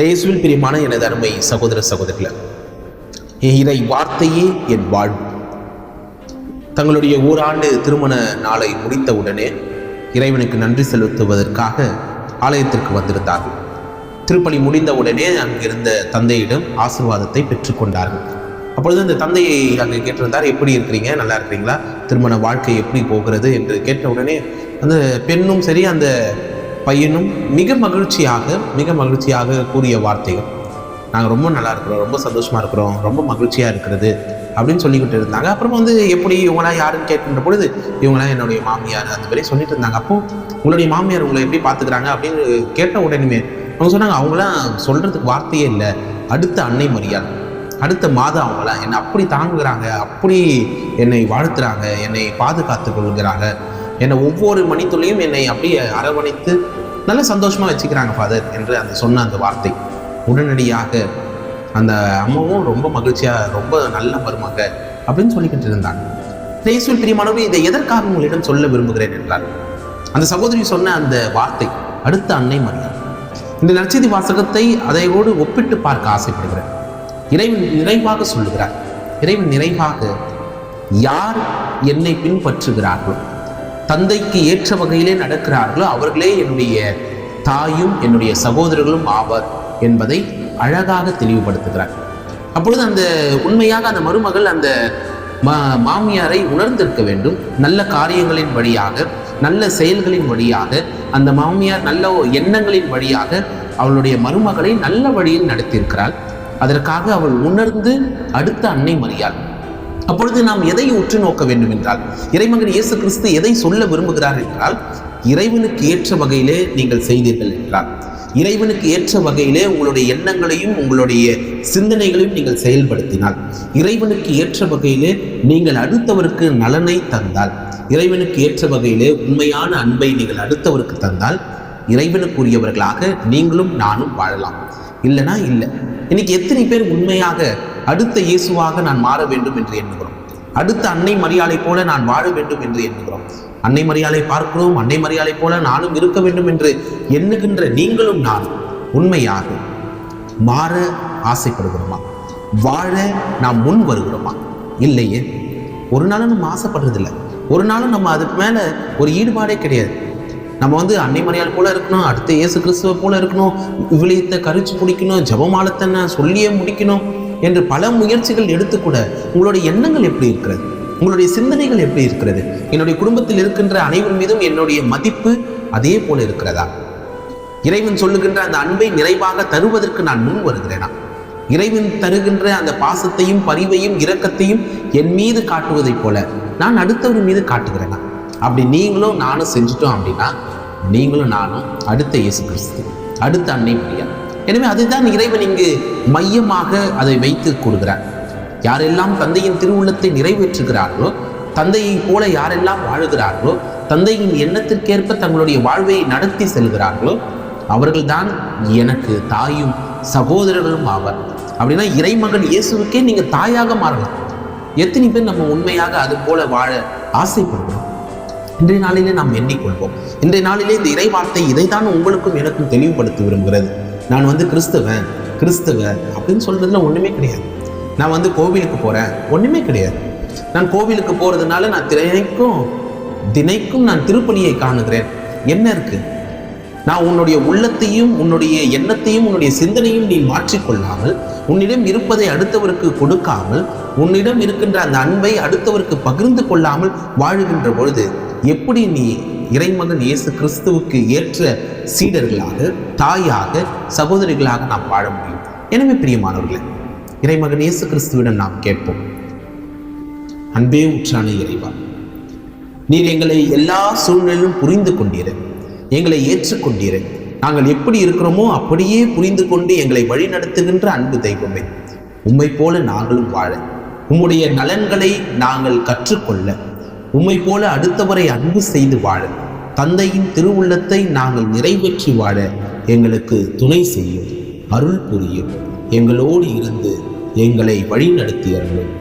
இயேசுவில் பிரியமான எனது அருமை சகோதர சகோதரிகள இறை வார்த்தையே என் வாழ்வு. தங்களுடைய ஓராண்டு திருமண நாளை முடித்த உடனே இறைவனுக்கு நன்றி செலுத்துவதற்காக ஆலயத்திற்கு வந்திருந்தார்கள். திருப்பலி முடிந்த உடனே அங்கிருந்த தந்தையிடம் ஆசிர்வாதத்தை பெற்றுக்கொண்டார்கள் அப்பொழுது அந்த தந்தையை அங்கே கேட்டிருந்தார் எப்படி இருக்கிறீங்க? நல்லா இருக்கிறீங்களா? திருமண வாழ்க்கை எப்படி போகிறது? என்று கேட்ட உடனே அந்த பெண்ணும் சரி அந்த பையனும் மிக மகிழ்ச்சியாக மிக மகிழ்ச்சியாக கூறிய வார்த்தைகள். நாங்கள் ரொம்ப நல்லா இருக்கிறோம் ரொம்ப சந்தோஷமாக இருக்கிறோம் ரொம்ப மகிழ்ச்சியாக இருக்கிறது அப்படின்னு சொல்லிக்கிட்டு இருந்தாங்க. அப்புறம் வந்து எப்படி இவங்களாம் யாருன்னு கேட்கின்ற பொழுது இவங்களாம் என்னுடைய மாமியார் அந்த மாதிரி சொல்லிட்டு இருந்தாங்க. அப்போ உங்களுடைய மாமியார் உங்களை எப்படி பார்த்துக்கிறாங்க அப்படின்னு கேட்ட உடனே அவங்க சொன்னாங்க அவங்களாம் சொல்கிறதுக்கு வார்த்தையே இல்லை. அடுத்த அன்னை மரியாதை. அடுத்த மாதம் அவங்களாம் என்னை அப்படி தாங்குகிறாங்க அப்படி என்னை வாழ்த்துறாங்க என்னை பாதுகாத்து கொள்கிறாங்க. என்னை ஒவ்வொரு மணித்துளியும் என்னை அப்படியே அரவணைத்து நல்ல சந்தோஷமாக வச்சுக்கிறாங்க ஃபாதர் என்று அந்த சொன்ன அந்த வார்த்தை. உடனடியாக அந்த அம்மாவும் ரொம்ப மகிழ்ச்சியாக ரொம்ப நல்ல மருமக அப்படின்னு சொல்லிக்கிட்டு இருந்தாங்க. இயேசுவில் பிரியமானவர் இதை எதற்காக உங்களிடம் சொல்ல விரும்புகிறேன் என்றால் அந்த சகோதரி சொன்ன அந்த வார்த்தை அடுத்த அன்னை மரியாதை இந்த நற்செய்தி வாசகத்தை அதையோடு ஒப்பிட்டு பார்க்க ஆசைப்படுகிறேன். இறைவன் நிறைவாக சொல்லுகிறார். இறைவன் நிறைவாக யார் என்னை பின்பற்றுகிறார்களோ தந்தைக்கு ஏற்ற வகையிலே நடக்கிறார்களோ அவர்களே என்னுடைய தாயும் என்னுடைய சகோதரர்களும் ஆவர் என்பதை அழகாக தெளிவுபடுத்துகிறார். அப்பொழுது அந்த உண்மையாக அந்த மருமகள் அந்த மா மாமியாரை உணர்ந்திருக்க வேண்டும். நல்ல காரியங்களின் வழியாக நல்ல செயல்களின் வழியாக அந்த மாமியார் நல்ல எண்ணங்களின் வழியாக அவளுடைய மருமகளை நல்ல வழியில் நடத்தியிருக்கிறாள். அதற்காக அவள் உணர்ந்து அடுத்த அன்னை மரியாள். அப்பொழுது நாம் எதை உற்று நோக்க வேண்டும் என்றால் இறைமகன் இயேசு கிறிஸ்து எதை சொல்ல விரும்புகிறார் என்றால் இறைவனுக்கு ஏற்ற வகையிலே நீங்கள் செய்தீர்கள் என்றார். இறைவனுக்கு ஏற்ற வகையிலே உங்களுடைய எண்ணங்களையும் உங்களுடைய சிந்தனைகளையும் நீங்கள் செயல்படுத்தினால் இறைவனுக்கு ஏற்ற வகையிலே நீங்கள் அடுத்தவருக்கு நலனை தந்தால் இறைவனுக்கு ஏற்ற வகையிலே உண்மையான அன்பை நீங்கள் அடுத்தவருக்கு தந்தால் இறைவனுக்குரியவர்களாக நீங்களும் நானும் வாழலாம். இல்லைனா இல்லை. இன்னைக்கு எத்தனை பேர் உண்மையாக அடுத்த இயேசுவாக நான் மாற வேண்டும் என்று எண்ணுகிறோம். அடுத்த அன்னை மரியாதை போல நான் வாழ வேண்டும் என்று எண்ணுகிறோம். அன்னை மரியாதை பார்க்கிறோம் அன்னை மரியாதை போல நானும் இருக்க வேண்டும் என்று எண்ணுகின்ற நீங்களும் நான் உண்மையாக மாற ஆசைப்படுகிறோமா? வாழ நாம் முன் வருகிறோமா? இல்லையே. ஒரு நாளும் நம்ம ஆசைப்படுறதில்ல. ஒரு நாளும் நம்ம அதுக்கு மேலே ஒரு ஈடுபாடே கிடையாது. நம்ம வந்து அன்னை மரியாதை போல இருக்கணும் அடுத்த இயேசு கிறிஸ்துவ போல இருக்கணும் விவிலியத்தை கரிச்சு பிடிக்கணும் ஜபமாலத்தனை சொல்லியே முடிக்கணும். என்று பல முயற்சிகள் எடுத்துக்கூட உங்களுடைய எண்ணங்கள் எப்படி இருக்கிறது? உங்களுடைய சிந்தனைகள் எப்படி இருக்கிறது? என்னுடைய குடும்பத்தில் இருக்கின்ற அனைவர் மீதும் என்னுடைய மதிப்பு அதே போல இருக்கிறதா? இறைவன் சொல்லுகின்ற அந்த அன்பை நிறைவாக தருவதற்கு நான் முன் வருகிறேனா? இறைவன் தருகின்ற அந்த பாசத்தையும் பரிவையும் இரக்கத்தையும் என் மீது காட்டுவதைப் போல நான் அடுத்தவர் மீது காட்டுகிறேனா? அப்படி நீங்களும் நானும் செஞ்சுட்டோம் அப்படின்னா நீங்களும் நானும் அடுத்த இயேசு கிறிஸ்து அடுத்த அன்னை மரியா எனவே அதுதான் இறைவன் இங்கு மையமாக அதை வைத்து கொடுக்கிறார் யாரெல்லாம் தந்தையின் திருவுள்ளத்தை நிறைவேற்றுகிறார்களோ தந்தையை போல யாரெல்லாம் வாழுகிறார்களோ தந்தையின் எண்ணத்திற்கேற்ப தங்களுடைய வாழ்வை நடத்தி செல்கிறார்களோ அவர்கள்தான் எனக்கு தாயும் சகோதரர்களும் ஆவர். அப்படின்னா இறைமகன் இயேசுவுக்கே நீங்கள் தாயாக மாறலாம். எத்தனை பேர் நம்ம உண்மையாக அது போல வாழ ஆசைப்படுகிறோம்? இன்றைய நாளிலே நாம் எண்ணிக்கொள்வோம். இன்றைய நாளிலே இந்த இறை வார்த்தை இதைதான் உங்களுக்கும் எனக்கும் தெளிவுபடுத்த விரும்புகிறது. நான் வந்து கிறிஸ்துவன் கிறிஸ்துவன் அப்படின்னு சொல்கிறதுல ஒன்றுமே கிடையாது. நான் வந்து கோவிலுக்கு போகிறேன் ஒன்றுமே கிடையாது. நான் கோவிலுக்கு போகிறதுனால நான் தினைக்கும் தினைக்கும் நான் திருப்பலியை காணுகிறேன். என்ன இருக்குது நான் உன்னுடைய உள்ளத்தையும் உன்னுடைய எண்ணத்தையும் உன்னுடைய சிந்தனையும் நீ மாற்றிக்கொள்ளாமல் உன்னிடம் இருப்பதை அடுத்தவருக்கு கொடுக்காமல் உன்னிடம் இருக்கின்ற அந்த அன்பை அடுத்தவருக்கு பகிர்ந்து கொள்ளாமல் வாழுகின்ற பொழுது எப்படி நீ இறைமகன் இயேசு கிறிஸ்துவுக்கு ஏற்ற சீடர்களாக தாயாக சகோதரிகளாக நாம் வாழ முடியும். எனவே பிரியமானவர்களே இறைமகன் இயேசு கிறிஸ்துவிடம் நாம் கேட்போம். அன்பே உற்றான இறைவா நீர் எங்களை எல்லா சூழ்நிலையிலும் புரிந்து கொண்டீர் எங்களை ஏற்றுக்கொண்டீர் நாங்கள் எப்படி இருக்கிறோமோ அப்படியே புரிந்து கொண்டு எங்களை வழிநடத்துகின்ற அன்பு தெய்வமே. உம்மை போல நாங்களும் வாழ உம்முடைய நலன்களை நாங்கள் கற்றுக்கொள்ள உம்மை போல அடுத்தவரை அன்பு செய்து வாழ. தந்தையின் திருவுள்ளத்தை நாங்கள் நிறைவேற்றி வாழ எங்களுக்கு துணை செய்யும். அருள் புரியும். எங்களோடு இருந்து எங்களை வழிநடத்தி அருளும்